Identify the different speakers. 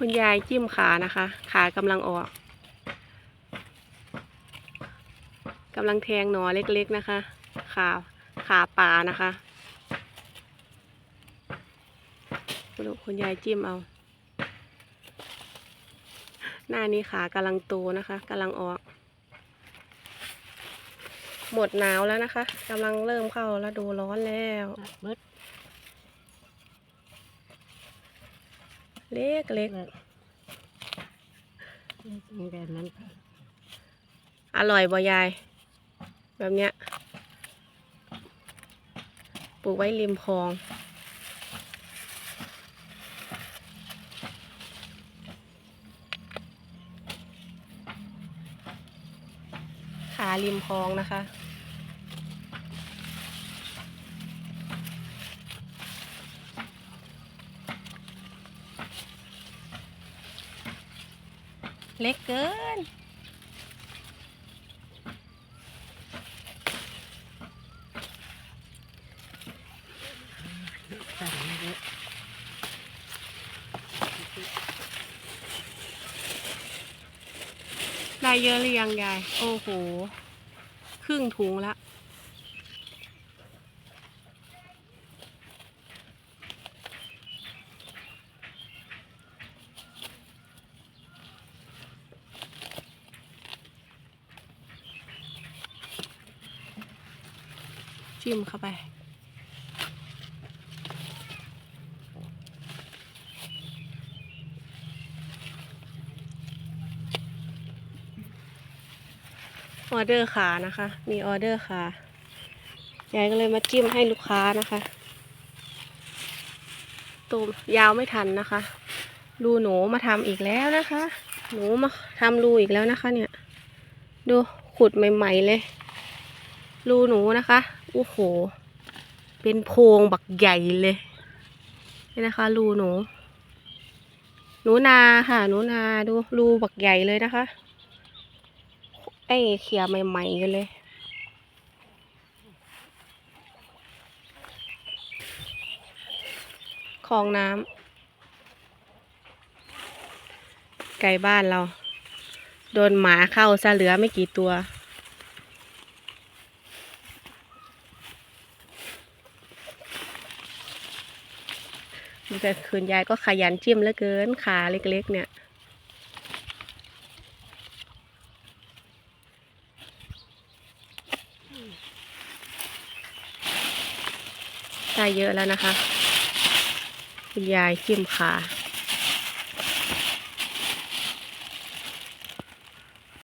Speaker 1: คุณยายจิ้มขานะคะ ขากำลังออกกำลังแทงหนอเล็กๆนะคะ ขาขาปลานะคะดูคุณยายจิ้มเอา หน้านี้ขากำลังโตนะคะกำลังออก หมดหนาวแล้วนะคะกำลังเริ่มเข้าแล้วดูร้อนแล้ว
Speaker 2: เบิด
Speaker 1: เล็กเล็ก
Speaker 2: เบิดนี่แบบนั้น
Speaker 1: อร่อยบ่ยาย แบบเนี้ยปลูกไว้ริมคลองขาริมคลองนะคะ เล็กเกิน ได้เยอะหรือยังยาย โอ้โห ครึ่งถุงละ จิ้มเข้าไป ออเดอร์ขานะคะ มีออเดอร์ขายายก็เลยมาจิ้มให้ลูกค้านะคะตูมยาวไม่ทันนะคะ รูหนูมาทำอีกแล้วนะคะ หนูมาทำรูอีกแล้วนะคะเนี่ย ดูขุดใหม่ ๆ เลย รูหนูนะคะ โอ้โห เป็นโพรงบักใหญ่เลย นี่นะคะ รูหนู หนูนาค่ะ หนูนาดูรูบักใหญ่เลยนะคะ ไอ้เขียใหม่ๆกันเลย คลองน้ำไก่บ้านเรา โดนหมาเข้าซะเหลือไม่กี่ตัว แต่คืนยายก็ขยันจิ้มเหลือเกินขาเล็กๆ เนี่ยได้เยอะแล้วนะคะ คุณยายจิ้มขา